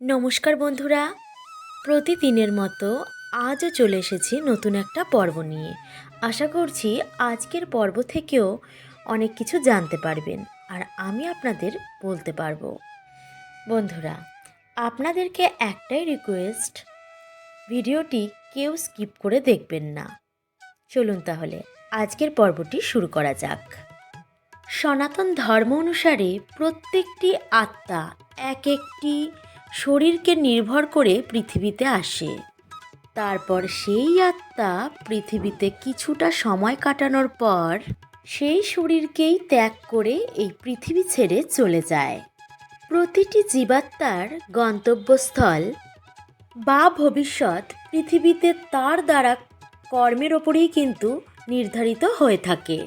নমস্কার বন্ধুরা। প্রতিদিনের মতো আজও চলে এসেছি নতুন একটা পর্ব নিয়ে। আশা করছি আজকের পর্ব থেকেও অনেক কিছু জানতে পারবেন আর আমি আপনাদের বলতে পারব। বন্ধুরা, আপনাদেরকে একটাই রিকোয়েস্ট ভিডিওটি কেউ স্কিপ করে দেখবেন না। চলুন তাহলে আজকের পর্বটি শুরু করা যাক। সনাতন ধর্ম অনুসারে প্রত্যেকটি আত্মা এক একটি শরীরকে নির্ভর করে পৃথিবীতে আসে। তারপর সেই আত্মা পৃথিবীতে কিছুটা সময় কাটানোর পর সেই শরীরকেই ত্যাগ করে এই পৃথিবী ছেড়ে চলে যায়। প্রতিটি জীবাত্মার গন্তব্যস্থল বা ভবিষ্যৎ পৃথিবীতে তার দ্বারা কর্মের ওপরেই কিন্তু নির্ধারিত হয়ে থাকে।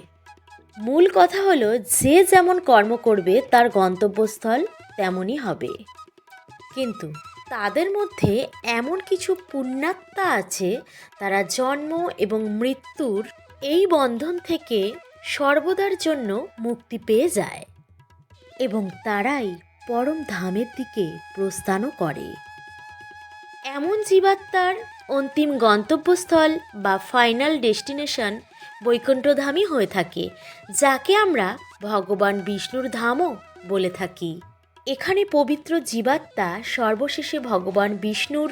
মূল কথা হলো, যে যেমন কর্ম করবে, তার গন্তব্যস্থল তেমনই হবে। কিন্তু তাদের মধ্যে এমন কিছু পুণ্যাত্মা আছে, তারা জন্ম এবং মৃত্যুর এই বন্ধন থেকে সর্বদার জন্য মুক্তি পেয়ে যায় এবং তারাই পরম ধামের দিকে প্রস্থানও করে। এমন জীবাত্মার অন্তিম গন্তব্যস্থল বা ফাইনাল ডেস্টিনেশন বৈকুণ্ঠধামই হয়ে থাকে, যাকে আমরা ভগবান বিষ্ণুর ধামও বলে থাকি। এখানে পবিত্র জীবাত্মা সর্বশেষে ভগবান বিষ্ণুর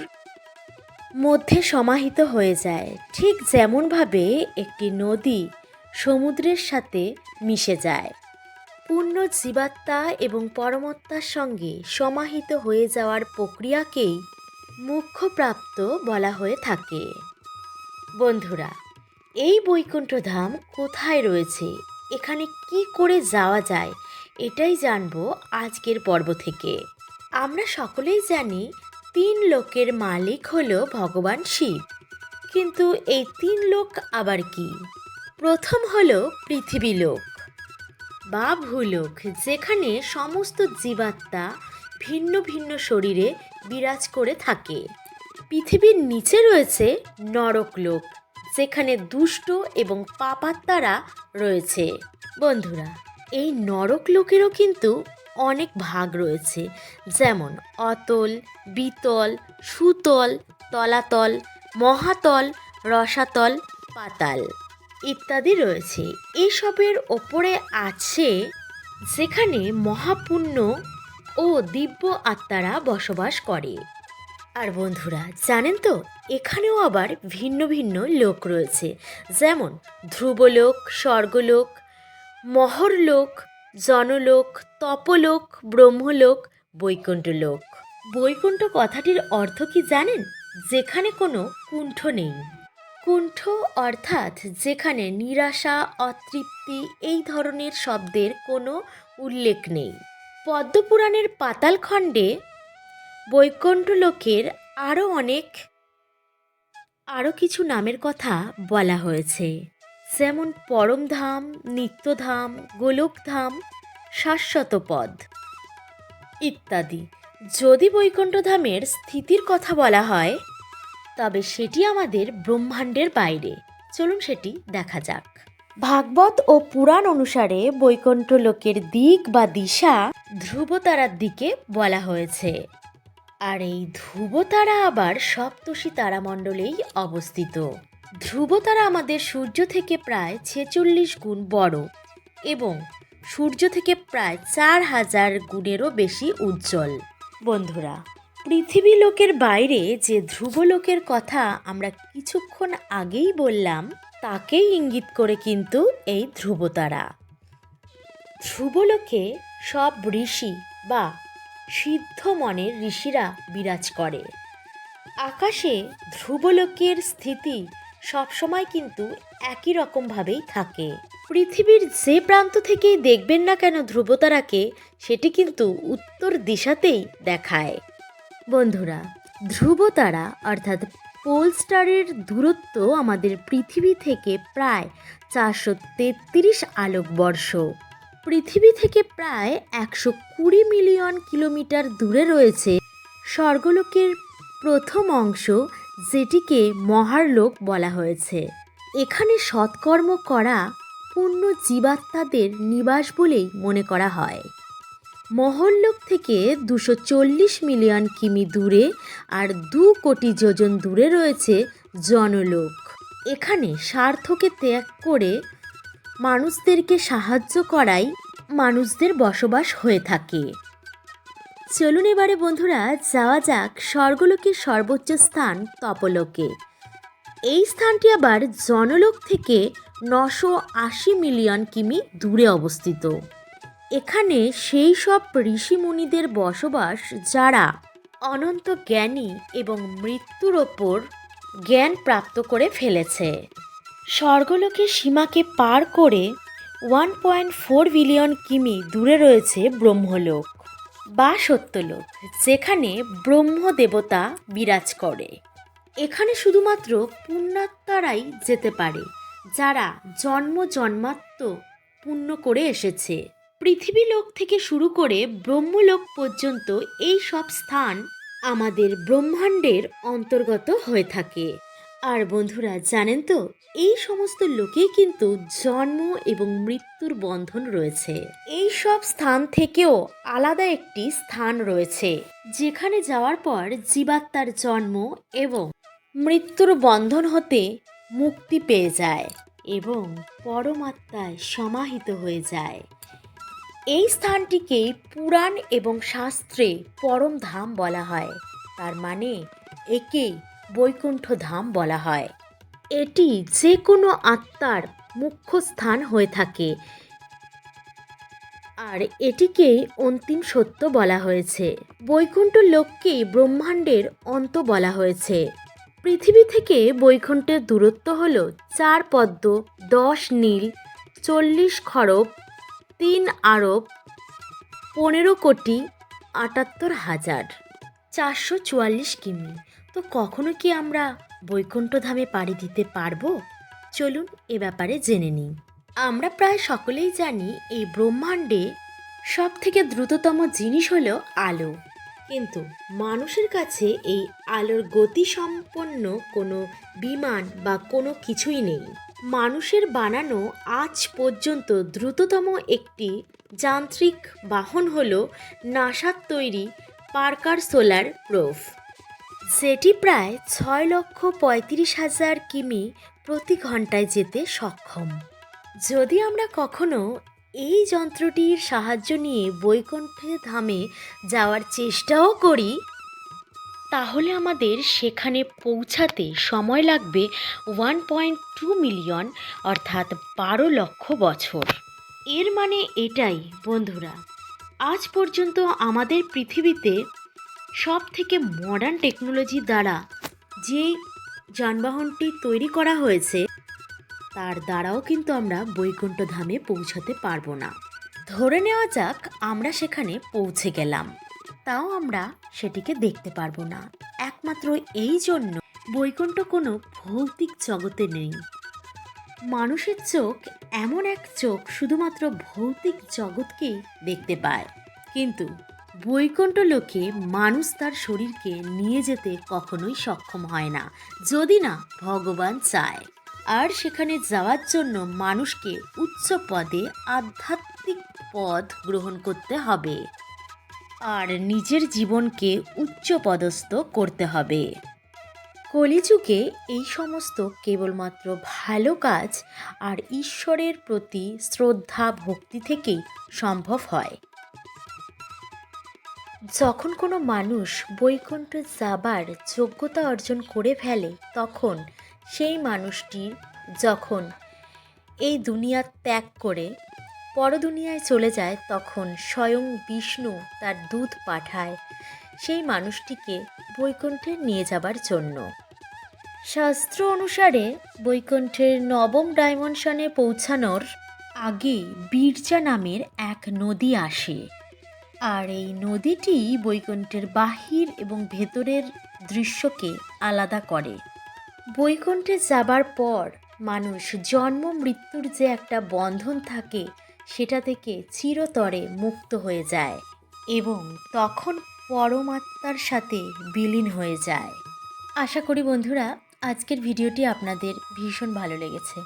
মধ্যে সমাহিত হয়ে যায়। ঠিক যেমনভাবে একটি নদী সমুদ্রের সাথে মিশে যায়। পূর্ণ জীবাত্মা এবং পরমাত্মার সঙ্গে সমাহিত হয়ে যাওয়ার প্রক্রিয়াকেই মুখ্যপ্রাপ্ত বলা হয়ে থাকে। বন্ধুরা, এই বৈকুণ্ঠধাম কোথায় রয়েছে? এখানে কি করে যাওয়া যায়? এটাই জানব আজকের পর্ব থেকে। আমরা সকলেই জানি তিন লোকের মালিক হল ভগবান শিব। কিন্তু এই তিন লোক আবার কি? প্রথম হল পৃথিবী লোক। বা ভূলোক যেখানে সমস্ত জীবাত্মা ভিন্ন ভিন্ন শরীরে বিরাজ করে থাকে। পৃথিবীর নিচে রয়েছে নরকলোক যেখানে দুষ্ট এবং পাপাত্মারা রয়েছে। বন্ধুরা এই নরক লোকেরও কিন্তু অনেক ভাগ রয়েছে। যেমন অতল, বিতল, সুতল, তলাতল, মহাতল, রসাতল, পাতাল ইত্যাদি রয়েছে। এসবের ওপরে আছে যেখানে মহাপুণ্য ও দিব্য আত্মারা বসবাস করে। আর বন্ধুরা, জানেন তো, এখানেও আবার ভিন্ন ভিন্ন লোক রয়েছে। যেমন ধ্রুবলোক, স্বর্গলোক মহরলোক জনলোক, তপলোক, ব্রহ্মলোক, বৈকুণ্ঠলোক। বৈকুণ্ঠ কথাটির অর্থ কি জানেন? যেখানে কোনো কুণ্ঠ নেই। কুণ্ঠ অর্থাৎ যেখানে নিরাশা, অতৃপ্তি এই ধরনের শব্দের কোনো উল্লেখ নেই। পদ্মপুরাণের পাতালখণ্ডে বৈকুণ্ঠ লোকের আরও অনেক আরও কিছু নামের কথা বলা হয়েছে। যেমন পরমধাম, নিত্যধাম, গোলকধাম শাশ্বত পদ ইত্যাদি। যদি বৈকুণ্ঠধামের স্থিতির কথা বলা হয়, তবে সেটি আমাদের ব্রহ্মাণ্ডের বাইরে। চলুন সেটি দেখা যাক। ভাগবত ও পুরাণ অনুসারে বৈকুণ্ঠ লোকের দিক বা দিশা ধ্রুবতারার দিকে বলা হয়েছে। আর এই ধ্রুবতারা আবার সপ্তর্ষি তারামণ্ডলেই অবস্থিত। ধ্রুবতারা আমাদের সূর্য থেকে প্রায় ছেচল্লিশ গুণ বড় এবং সূর্য থেকে প্রায় চার হাজার গুণেরও বেশি উজ্জ্বল। বন্ধুরা, পৃথিবী লোকের বাইরে যে ধ্রুবলোকের কথা আমরা কিছুক্ষণ আগেই বললাম, তাকেই ইঙ্গিত করে কিন্তু এই ধ্রুবতারা ধ্রুবলোকে সব ঋষি বা সিদ্ধ মনের ঋষিরা বিরাজ করে। আকাশে ধ্রুবলোকের স্থিতি সবসময় কিন্তু একই রকমভাবেই থাকে। পৃথিবীর যে প্রান্ত থেকেই দেখবেন না কেন ধ্রুবতারাকে, সেটি কিন্তু উত্তর দিশাতেই দেখায়। বন্ধুরা, ধ্রুবতারা অর্থাৎ পোল স্টারের দূরত্ব আমাদের পৃথিবী থেকে প্রায় চারশো তেত্রিশ আলোকবর্ষ। পৃথিবী থেকে প্রায় একশো কুড়ি মিলিয়ন কিলোমিটার দূরে রয়েছে। স্বর্গলোকের প্রথম অংশ যেটিকে মহারলোক বলা হয়েছে। এখানে সৎকর্ম করা পূর্ণ জীবাত্মাদের নিবাস বলেই মনে করা হয়। মহল্লোক থেকে দুশো চল্লিশ মিলিয়ন কিমি দূরে আর দু কোটি যোজন দূরে রয়েছে জনলোক। এখানে স্বার্থকে ত্যাগ করে মানুষদেরকে সাহায্য করাই মানুষদের বসবাস হয়ে থাকে। চলুন এবারে বন্ধুরা, যাওয়া যাক স্বর্গলোকের সর্বোচ্চ স্থান তপলোকে। এই স্থানটি আবার জনলোক থেকে নশো আশি মিলিয়ন কিমি দূরে অবস্থিত। এখানে সেই সব ঋষিমুনিদের বসবাস যারা অনন্ত জ্ঞানী এবং মৃত্যুর ওপর জ্ঞান প্রাপ্ত করে ফেলেছে। স্বর্গলোকের সীমাকে পার করে ওয়ান পয়েন্ট ফোর বিলিয়ন কিমি দূরে রয়েছে ব্রহ্মলোক। বা সত্যলোক, যেখানে ব্রহ্ম দেবতা বিরাজ করে। এখানে শুধুমাত্র পুণ্যাত্মারাই যেতে পারে, যারা জন্ম জন্মাত্ম পুণ্য করে এসেছে। পৃথিবী লোক থেকে শুরু করে ব্রহ্মলোক পর্যন্ত এই সব স্থান আমাদের ব্রহ্মাণ্ডের অন্তর্গত হয়ে থাকে। আর বন্ধুরা, জানেন তো, এই সমস্ত লোকেই কিন্তু জন্ম এবং মৃত্যুর বন্ধন রয়েছে। এই সব স্থান থেকেও আলাদা একটি স্থান রয়েছে, যেখানে যাওয়ার পর জীবাত্মার জন্ম এবং মৃত্যুর বন্ধন হতে মুক্তি পেয়ে যায় এবং পরমাত্মায় সমাহিত হয়ে যায়। এই স্থানটিকেই পুরাণ এবং শাস্ত্রে পরম ধাম বলা হয়। তার মানে একেই বৈকুণ্ঠ ধাম বলা হয়। এটি যে কোনো আত্মার মুখ্য স্থান হয়ে থাকে। আর এটিকেই অন্তিম সত্য বলা হয়েছে। বৈকুণ্ঠ লোককেই ব্রহ্মাণ্ডের অন্ত বলা হয়েছে। পৃথিবী থেকে বৈকুণ্ঠের দূরত্ব হল চার পদ্ম, দশ নীল, চল্লিশ খরব তিন আরব, পনেরো কোটি আটাত্তর হাজার চারশো চুয়াল্লিশ কিমি। তো কখনো কি আমরা বৈকুণ্ঠ ধামে পাড়ি দিতে পারব? চলুন এ ব্যাপারে জেনে নিই। আমরা প্রায় সকলেই জানি এই ব্রহ্মাণ্ডে সব থেকে দ্রুততম জিনিস হলো আলো। কিন্তু মানুষের কাছে এই আলোর গতি সম্পন্ন কোনো বিমান বা কোনো কিছুই নেই। মানুষের বানানো আজ পর্যন্ত দ্রুততম একটি যান্ত্রিক বাহন হল নাসার তৈরি পার্কার সোলার প্রোফ। যেটি প্রায় ছয় লক্ষ পঁয়ত্রিশ হাজার কিমি প্রতি ঘন্টায় যেতে সক্ষম। যদি আমরা কখনো এই যন্ত্রটির সাহায্য নিয়ে বৈকুণ্ঠে ধামে যাওয়ার চেষ্টাও করি, তাহলে আমাদের সেখানে পৌঁছাতে সময় লাগবে ওয়ান পয়েন্ট টু মিলিয়ন, অর্থাৎ বারো লক্ষ বছর। এর মানে এটাই, বন্ধুরা। আজ পর্যন্ত আমাদের পৃথিবীতে সব থেকে মডার্ন টেকনোলজি দ্বারা যে যানবাহনটি তৈরি করা হয়েছে, তার দ্বারাও কিন্তু আমরা বৈকুণ্ঠ ধামে পৌঁছাতে পারব না। ধরে নেওয়া যাক, আমরা সেখানে পৌঁছে গেলাম। তাও আমরা সেটিকে দেখতে পারব না। একমাত্র এই জন্য বৈকুণ্ঠ কোনো ভৌতিক জগতে নেই। মানুষের চোখ, এমন এক চোখ শুধুমাত্র ভৌতিক জগৎকেই দেখতে পায়। কিন্তু বৈকুণ্ঠ লোকে মানুষ তার শরীরকে নিয়ে যেতে কখনোই সক্ষম হয় না, যদি না ভগবান চায়। আর সেখানে যাওয়ার জন্য মানুষকে উচ্চ পদে আধ্যাত্মিক পদ গ্রহণ করতে হবে। আর নিজের জীবনকে উচ্চ পদস্থ করতে হবে। কলিযুগে এই সমস্ত কেবলমাত্র ভালো কাজ আর ঈশ্বরের প্রতি শ্রদ্ধা, ভক্তি থেকেই সম্ভব হয়। যখন কোনো মানুষ বৈকুণ্ঠ যাবার যোগ্যতা অর্জন করে ফেলে, তখন সেই মানুষটির যখন এই দুনিয়া ত্যাগ করে পরদুনিয়ায় চলে যায়, তখন স্বয়ং বিষ্ণু তার দুধ পাঠায় সেই মানুষটিকে বৈকুণ্ঠে নিয়ে যাবার জন্য। শাস্ত্র অনুসারে বৈকুণ্ঠের নবম ডাইমেনশনে পৌঁছানোর আগে বীরজা নামের এক নদী আসে। আর এই নদীটি বৈকুণ্ঠের বাহির এবং ভেতরের দৃশ্যকে আলাদা করে। বৈকুণ্ঠে যাবার পর মানুষ জন্ম মৃত্যুর যে একটা বন্ধন থাকে, সেটা থেকে চিরতরে মুক্ত হয়ে যায় এবং তখন পরমাত্মার সাথে বিলীন হয়ে যায়। আশা করি বন্ধুরা, আজকের ভিডিওটি আপনাদের ভীষণ ভালো লেগেছে।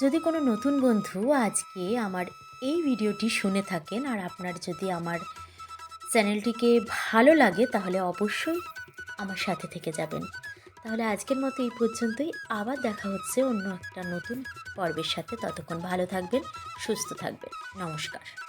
যদি কোনো নতুন বন্ধু আজকে আমার এই ভিডিওটি শুনে থাকেন আর আপনার যদি আমার চ্যানেলটিকে ভালো লাগে তাহলে অবশ্যই আমার সাথে থেকে যাবেন। তাহলে আজকের মতো এই পর্যন্তই। আবার দেখা হচ্ছে অন্য একটা নতুন পর্বের সাথে। ততক্ষণ ভালো থাকবেন, সুস্থ থাকবেন। নমস্কার।